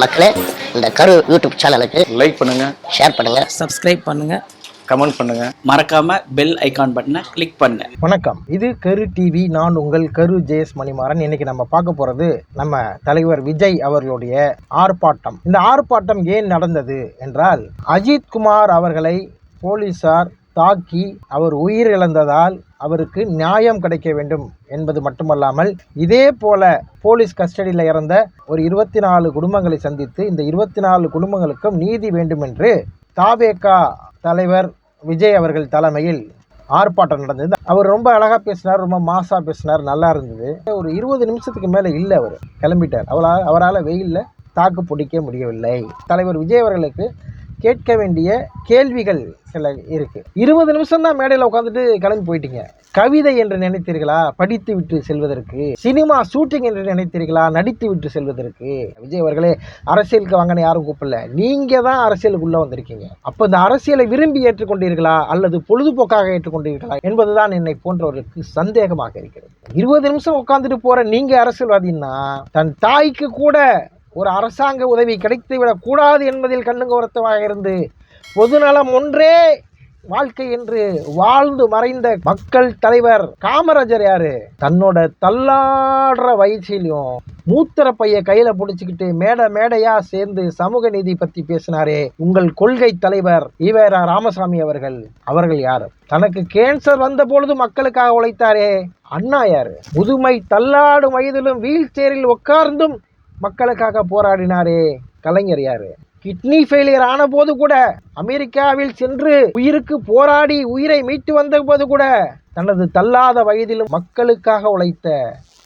மக்களே இந்த கரு யூடியூப் சேனலுக்கு லைக் பண்ணுங்க. ஷேர் பண்ணுங்க. சப்ஸ்கிரைப் பண்ணுங்க. கமெண்ட் பண்ணுங்க. மறக்காம பெல் ஐகான் பட்டனை கிளிக் பண்ணுங்க. வணக்கம். இது கரு டிவி நான் உங்கள் கரு ஜெயஸ் மணிமாறன். இன்னைக்கு நம்ம பார்க்க போறது நம்ம தலைவர் விஜய் அவர்களுடைய ஆர்ப்பாட்டம். இந்த ஆர்ப்பாட்டம் ஏன் நடந்தது என்றால் அஜித் குமார் அவர்களை போலீசார் தாக்கி அவர் உயிரிழந்ததால் அவருக்கு நியாயம் கிடைக்க வேண்டும் என்பது மட்டுமல்லாமல் இதே போல போலீஸ் கஸ்டடியில் இறந்த ஒரு இருபத்தி நாலு குடும்பங்களை சந்தித்து இந்த இருபத்தி நாலு குடும்பங்களுக்கும் நீதி வேண்டும் என்று தாவேகா தலைவர் விஜய் அவர்கள் தலைமையில் ஆர்ப்பாட்டம் நடந்தது. அவர் ரொம்ப அழகாக பேசினார் ரொம்ப மாசாக பேசினார் நல்லா இருந்தது. ஒரு இருபது நிமிஷத்துக்கு மேலே இல்லை அவர். கிளம்பிட்டார். அவரால் அவரால் வெயிலில் தாக்கு பிடிக்க முடியவில்லை. தலைவர் விஜய் அவர்களுக்கு கேட்க வேண்டிய கேள்விகள் சில இருக்கு. இருபது நிமிஷம் தான் மேடையில் உட்காந்துட்டு கிளம்பி போயிட்டீங்க. கவிதை என்று நினைத்தீர்களா? படித்து விட்டு செல்வதற்கு. சினிமா ஷூட்டிங் என்று நினைத்தீர்களா? நடித்து விட்டு செல்வதற்கு. விஜய் அவர்களே அரசியலுக்கு வாங்கன்னு யாரும் கூப்பிடல. நீங்க தான் அரசியலுக்குள்ளே வந்திருக்கீங்க. அப்ப இந்த அரசியலை விரும்பி ஏற்றுக்கொண்டீர்களா? அல்லது பொழுதுபோக்காக ஏற்றுக்கொண்டீர்களா? என்பதுதான் என்னை போன்றவர்களுக்கு சந்தேகமாக இருக்கிறது. இருபது நிமிஷம் உட்காந்துட்டு போற நீங்க அரசியல்வாதின்னா தன் தாய்க்கு கூட ஒரு அரசாங்க உதவி கிடைத்துவிடக் கூடாது என்பதில் கண்ணுங்கோரத்தமாக இருந்து பொதுநலம் ஒன்றே வாழ்க்கை என்று வாழ்ந்து மறைந்த மக்கள் தலைவர் காமராஜர் யாரு? தன்னோட தள்ளாடுற வயிற்சிலையும் மூத்திர பைய கையில பிடிச்சிக்கிட்டு மேடை மேடையா சேர்ந்து சமூக நீதி பத்தி பேசினாரே உங்கள் கொள்கை தலைவர் ஈவேரா ராமசாமி அவர்கள். அவர்கள் யாரு? தனக்கு கேன்சர் வந்த பொழுது மக்களுக்காக உழைத்தாரே. அண்ணா யாரு? முதுமை தள்ளாடும் வயதிலும் வீல் சேரில் உட்கார்ந்தும் மக்களுக்காக போராடினாரே. கலைஞர் யாரு? கிட்னி ஃபெயிலியர் ஆன போது கூட அமெரிக்காவில் சென்று உயிருக்கு போராடி உயிரை மீட்டு வந்த போது கூட தனது தள்ளாத வயதிலும் மக்களுக்காக உழைத்த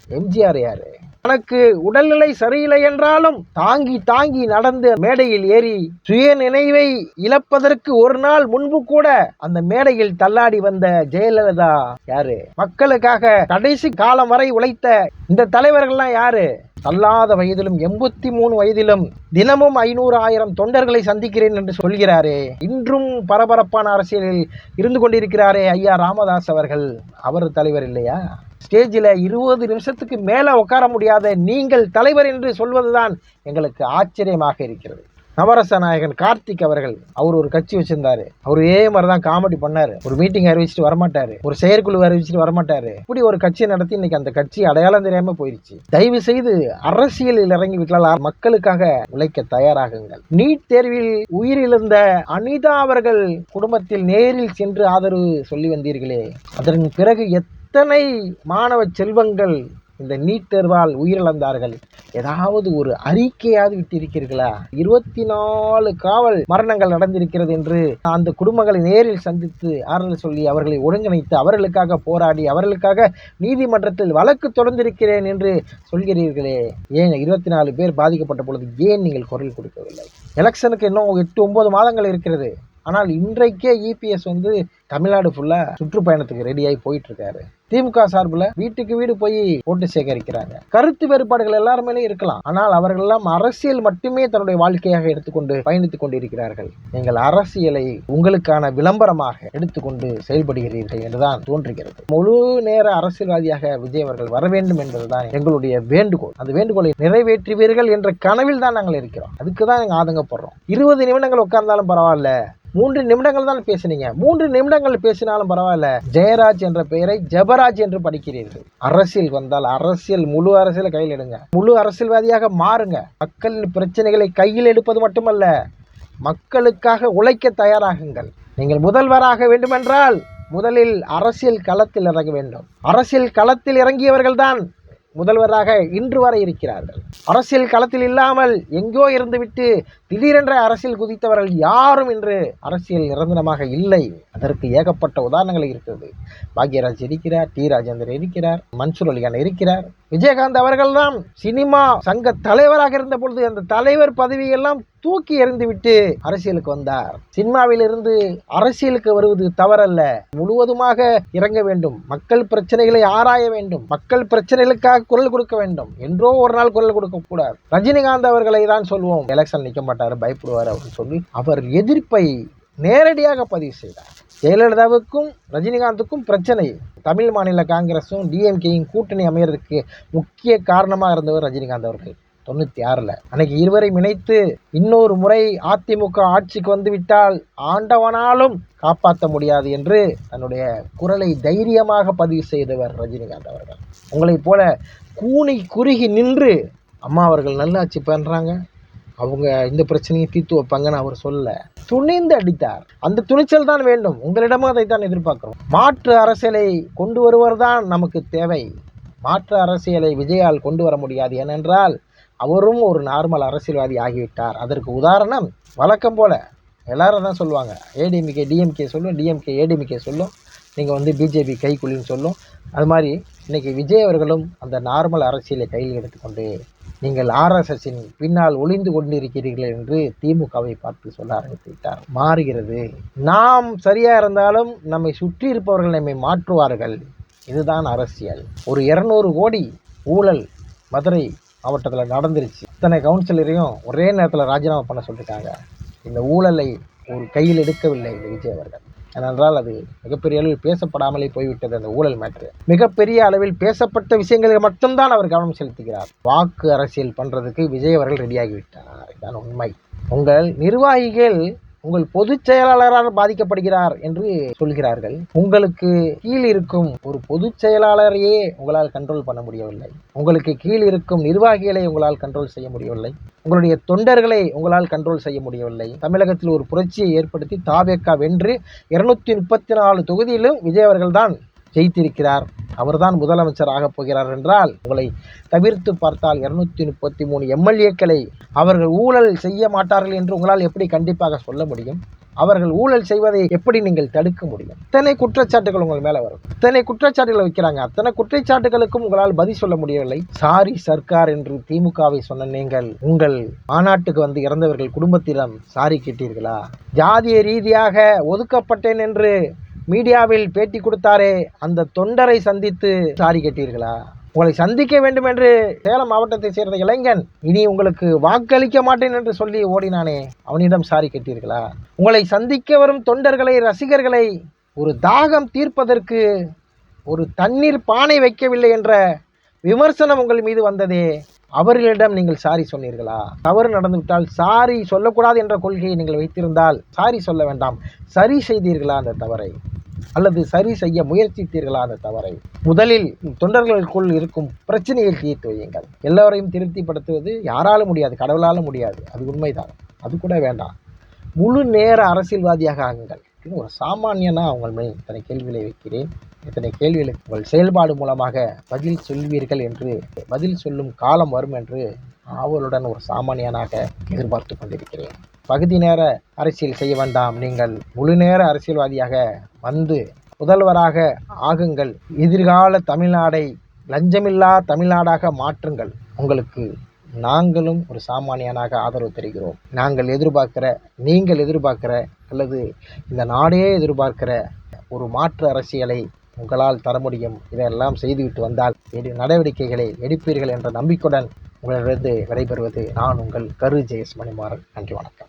எம்ஜிஆர் யாரு? தனக்கு உடல்நிலை சரியில்லை என்றாலும் தாங்கி தாங்கி நடந்த மேடையில் ஏறி சுய நினைவை இழப்பதற்கு ஒரு நாள் முன்பு கூட அந்த மேடையில் தள்ளாடி வந்த ஜெயலலிதா யாரு? மக்களுக்காக கடைசி காலம் வரை உழைத்த இந்த தலைவர்கள்லாம் யாரு? தள்ளாத வயதிலும் எண்பத்தி மூணு வயதிலும் தினமும் ஐநூறு ஆயிரம் தொண்டர்களை சந்திக்கிறேன் என்று சொல்கிறாரே. இன்றும் பரபரப்பான அரசியலில் இருந்து கொண்டிருக்கிறாரே ஐயா ராமதாஸ் அவர்கள். அவர் தலைவர் இல்லையா? ஸ்டேஜில் இருபது நிமிஷத்துக்கு மேலே உட்கார முடியாத நீங்கள் தலைவர் என்று சொல்வதுதான் எங்களுக்கு ஆச்சரியமாக இருக்கிறது. நவரச நாயகன் கார்த்திக் அவர்கள் அவர் ஒரு கட்சி வச்சிருந்தாரு. அவர் இதே மாதிரி தான் காமெடி பண்ணாரு. ஒரு மீட்டிங் அறிவிச்சிட்டு வரமாட்டாரு. ஒரு செயற்குழு அறிவிச்சிட்டு வரமாட்டாரு. இப்படி ஒரு கட்சி நடத்தி இன்னைக்கு அந்த கட்சி அடையாளம் தெரியாம போயிருச்சு. தயவு செய்து அரசியலில் இறங்கி விட்டால் மக்களுக்காக உழைக்க தயாராகுங்கள். நீட் தேர்வில் உயிரிழந்த அனிதா அவர்கள் குடும்பத்தில் நேரில் சென்று ஆதரவு சொல்லி வந்தீர்களே. அதன் பிறகு எத்தனை மாணவ செல்வங்கள் இந்த நீட் தேர்வால் உயிரிழந்தார்கள்? ஏதாவது ஒரு அறிக்கையாவது விட்டிருக்கிறீர்களா? இருபத்தி நாலு காவல் மரணங்கள் நடந்திருக்கிறது என்று அந்த குடும்பங்களை நேரில் சந்தித்து ஆறுதல் சொல்லி அவர்களை ஒருங்கிணைத்து அவர்களுக்காக போராடி அவர்களுக்காக நீதிமன்றத்தில் வழக்கு தொடர்ந்திருக்கிறேன் என்று சொல்கிறீர்களே. ஏன் இருபத்தி நாலு பேர் பாதிக்கப்பட்ட பொழுது ஏன் நீங்கள் குரல் கொடுக்கவில்லை? எலெக்ஷனுக்கு இன்னும் எட்டு ஒன்பது மாதங்கள் இருக்கிறது. ஆனால் இன்றைக்கே இபிஎஸ் வந்து தமிழ்நாடு ஃபுல்லாக சுற்றுப்பயணத்துக்கு ரெடியாகி போயிட்டுருக்காரு திமுக சார்பில் வீட்டுக்கு வீடு போய் ஓட்டு சேகரிக்கிறாங்க. கருத்து வேறுபாடுகள் எல்லாருமே இருக்கலாம். ஆனால் அவர்கள் எல்லாம் அரசியல் மட்டுமே தன்னுடைய வாழ்க்கையாக எடுத்துக்கொண்டு பயணித்துக் கொண்டிருக்கிறார்கள். நீங்கள் அரசியலை உங்களுக்கான விளம்பரமாக எடுத்துக்கொண்டு செயல்படுகிறீர்கள் என்றுதான் தோன்றுகிறது. முழு நேர அரசியல்வாதியாக விஜய் அவர்கள் வர வேண்டும் என்பதுதான் எங்களுடைய வேண்டுகோள். அந்த வேண்டுகோளை நிறைவேற்றுவீர்கள் என்ற கனவில் தான் நாங்கள் இருக்கிறோம். அதுக்கு தான் நாங்கள் ஆதங்கப்படுறோம். இருபது நிமிடங்கள் உட்கார்ந்தாலும் பரவாயில்ல. மூன்று நிமிடங்கள் தான் பேசுனீங்க. மூன்று நிமிடங்கள் பேசினாலும் பரவாயில்ல. ஜெயராஜ் என்ற பெயரை ஜெபராஜ் என்று படிக்கிறீர்கள். அரசியல் வந்தால் அரசியல் முழு அரசியலை கையில் எடுங்க. முழு அரசியல்வாதியாக மாறுங்க. மக்களின் பிரச்சனைகளை கையில் எடுப்பது மட்டுமல்ல மக்களுக்காக உழைக்க தயாராகுங்கள். நீங்கள் முதல்வராக வேண்டுமென்றால் முதலில் அரசியல் களத்தில் இறங்க வேண்டும். அரசியல் களத்தில் இறங்கியவர்கள்தான் முதல்வராக இன்று வரை இருக்கிறார்கள். அரசியல் களத்தில் இல்லாமல் எங்கோ இருந்துவிட்டு திடீரென்ற அரசியல் குதித்தவர்கள் யாரும் இன்று அரசியல் நிரந்தரமாக இல்லை. அதற்கு ஏகப்பட்ட உதாரணங்கள் இருக்கிறது. பாக்யராஜ் இருக்கிறார் டி ராஜேந்தர் இருக்கிறார் மன்சூர் அலிகான் இருக்கிறார். விஜயகாந்த் அவர்கள்தான் சினிமா சங்க தலைவராக இருந்த பொழுது அந்த தலைவர் பதவியெல்லாம் தூக்கி எறிந்துவிட்டு அரசியலுக்கு வந்தார். சினிமாவிலிருந்து அரசியலுக்கு வருவது தவறல்ல. முழுவதுமாக இறங்க வேண்டும். மக்கள் பிரச்சனைகளை ஆராய வேண்டும். மக்கள் பிரச்சனைகளுக்காக குரல் கொடுக்க வேண்டும். என்றோ ஒரு நாள் குரல் கொடுக்க கூடாது. ரஜினிகாந்த் அவர்களை தான் சொல்வோம். எலெக்ஷன் நிற்க மாட்டார் பயப்படுவார் அப்படின்னு சொல்லி அவர் எதிர்ப்பை நேரடியாக பதிவு செய்தார். ஜெயலலிதாவுக்கும் ரஜினிகாந்துக்கும் பிரச்சனை. தமிழ் மாநில காங்கிரஸும் டிஎம்கேயும் கூட்டணி அமையறதுக்கு முக்கிய காரணமாக இருந்தவர் ரஜினிகாந்த் அவர்கள். தொண்ணூற்றி ஆறில் அன்னைக்கு இருவரை இணைத்து இன்னொரு முறை அதிமுக ஆட்சிக்கு வந்துவிட்டால் ஆண்டவனாலும் காப்பாற்ற முடியாது என்று தன்னுடைய குரலை தைரியமாக பதிவு செய்தவர் ரஜினிகாந்த் அவர்கள். உங்களைப் போல கூனி குறுகி நின்று அம்மா அவர்கள் நல்லாட்சி பண்ணுறாங்க அவங்க இந்த பிரச்சனையை தீர்த்து வைப்பாங்கன்னு அவர் சொல்ல துணிந்து அடித்தார். அந்த துணிச்சல் தான் வேண்டும். உங்களிடமும் அதைத்தான் எதிர்பார்க்கிறோம். மாற்று அரசியலை கொண்டு வருவர் தான் நமக்கு தேவை. மாற்று அரசியலை விஜயால் கொண்டு வர முடியாது. ஏனென்றால் அவரும் ஒரு நார்மல் அரசியல்வாதி ஆகிவிட்டார். அதற்கு உதாரணம் வழக்கம் போல எல்லாரும் தான் சொல்லுவாங்க. ஏடிஎம்கே டிஎம்கே சொல்லும் டிஎம்கே ஏடிஎம்கே சொல்லும் நீங்கள் வந்து பிஜேபி கைக்குள்ளின்னு சொல்லும். அது மாதிரி இன்னைக்கு விஜய் அவர்களும் அந்த நார்மல் அரசியலை கையில் எடுத்துக்கொண்டு நீங்கள் ஆர்எஸ்எஸின் பின்னால் ஒளிந்து கொண்டிருக்கிறீர்கள் என்று திமுகவை பார்த்து சொல்ல ஆரம்பித்து விட்டார். மாறுகிறது. நாம் சரியாக இருந்தாலும் நம்மை சுற்றி இருப்பவர்கள் நம்மை மாற்றுவார்கள். இதுதான் அரசியல். ஒரு இரநூறு கோடி ஊழல் மதுரை மாவட்டத்தில் நடந்துருச்சு. இத்தனை கவுன்சிலரையும் ஒரே நேரத்தில் ராஜினாமா பண்ண சொல்லியிருக்காங்க இந்த ஊழலை ஒரு கையில் எடுக்கவில்லை இந்த விஜய் அவர்கள். ஏனென்றால் அது மிகப்பெரிய அளவில் பேசப்படாமலே போய்விட்டது அந்த ஊழல் மேட்ரு. மிகப்பெரிய அளவில் பேசப்பட்ட விஷயங்களில் மட்டும்தான் அவர் கவனம் செலுத்துகிறார். வாக்கு அரசியல் பண்ணுறதுக்கு விஜய் அவர்கள் ரெடியாகிவிட்டார் இதுதான் உண்மை. உங்கள் நிர்வாகிகள் உங்கள் பொதுச் செயலாளரால் பாதிக்கப்படுகிறார் என்று சொல்கிறார்கள். உங்களுக்கு கீழ் இருக்கும் ஒரு பொதுச் செயலாளரையே உங்களால் கண்ட்ரோல் பண்ண முடியவில்லை. உங்களுக்கு கீழ் இருக்கும் நிர்வாகிகளை உங்களால் கண்ட்ரோல் செய்ய முடியவில்லை. உங்களுடைய தொண்டர்களை உங்களால் கண்ட்ரோல் செய்ய முடியவில்லை. தமிழகத்தில் ஒரு புரட்சியை ஏற்படுத்தி தாவேக்கா வென்று இருநூத்தி முப்பத்தி நாலு தொகுதியிலும் விஜய் அவர்கள்தான் ஜெயித்திருக்கிறார். அவர்தான் முதலமைச்சராக போகிறார் என்றால் உங்களை தவிர்த்து பார்த்தால் இருநூத்தி முப்பத்தி மூணு எம்எல்ஏக்களை அவர்கள் ஊழல் செய்ய மாட்டார்கள் என்று உங்களால் எப்படி கண்டிப்பாக சொல்ல முடியும்? அவர்கள் ஊழல் செய்வதை எப்படி நீங்கள் தடுக்க முடியும்? இத்தனை குற்றச்சாட்டுகள் உங்கள் மேலே வரும். இத்தனை குற்றச்சாட்டுகளை வைக்கிறாங்க. அத்தனை குற்றச்சாட்டுகளுக்கும் உங்களால் பதில் சொல்ல முடியவில்லை. சாரி சர்க்கார் என்று திமுகவை சொன்ன நீங்கள் உங்கள் மாநாட்டுக்கு வந்து இறந்தவர்கள் குடும்பத்திடம் சாரி கேட்டீர்களா? ஜாதிய ரீதியாக ஒதுக்கப்பட்டேன் என்று மீடியாவில் பேட்டி கொடுத்தாரே அந்த தொண்டரை சந்தித்து சாரி கேட்டீர்களா? உங்களை சந்திக்க வேண்டும் என்று சேலம் மாவட்டத்தை சேர்ந்த இளைஞன் இனி உங்களுக்கு வாக்களிக்க மாட்டேன் என்று சொல்லி ஓடினானே அவனிடம் சாரி கேட்டீர்களா? உங்களை சந்திக்க வரும் தொண்டர்களை ரசிகர்களை ஒரு தாகம் தீர்ப்பதற்கு ஒரு தண்ணீர் பானை வைக்கவில்லை என்ற விமர்சனம் உங்கள் மீது வந்ததே அவர்களிடம் நீங்கள் சாரி சொன்னீர்களா? தவறு நடந்துவிட்டால் சாரி சொல்லக்கூடாது என்ற கொள்கையை நீங்கள் வைத்திருந்தால் சாரி சொல்ல வேண்டாம். சரி செய்தீர்களா அந்த தவறை? அல்லது சரி செய்ய முயற்சித்தீர்களா அந்த தவறை? முதலில் தொண்டர்களுக்குள் இருக்கும் பிரச்சனையை தீர்த்து வையுங்கள். எல்லோரையும் திருப்திப்படுத்துவது யாராலும் முடியாது கடவுளாலும் முடியாது. அது உண்மைதான். அது கூட வேண்டாம். முழு நேர அரசியல்வாதியாக ஆகுங்கள். அப்படின்னு ஒரு சாமானியனா அவங்க மேல் இத்தனை கேள்விகளை வைக்கிறேன். இத்தனை கேள்விகளுக்கு உங்கள் செயல்பாடு மூலமாக பதில் சொல்வீர்கள் என்று பதில் சொல்லும் காலம் வரும் என்று ஆவலுடன் ஒரு சாமானியனாக எதிர்பார்த்து கொண்டிருக்கிறேன். பகுதி நேர அரசியல் செய்ய வேண்டாம். நீங்கள் முழு நேர அரசியல்வாதியாக வந்து முதல்வராக ஆகுங்கள். எதிர்கால தமிழ்நாடை லஞ்சமில்லா தமிழ்நாடாக மாற்றுங்கள். உங்களுக்கு நாங்களும் ஒரு சாமானியனாக ஆதரவு தருகிறோம். நாங்கள் எதிர்பார்க்கிற நீங்கள் எதிர்பார்க்கிற அல்லது இந்த நாடே எதிர்பார்க்கிற ஒரு மாற்று அரசியலை உங்களால் தர முடியும். இதெல்லாம் செய்துவிட்டு வந்தால் எடு நடவடிக்கைகளை எடுப்பீர்கள் என்ற நம்பிக்கையுடன் உங்களிடமிருந்து விடைபெறுவது நான் உங்கள் கரு ஜெயஸ் மணிமாறன் நன்றி வணக்கம்.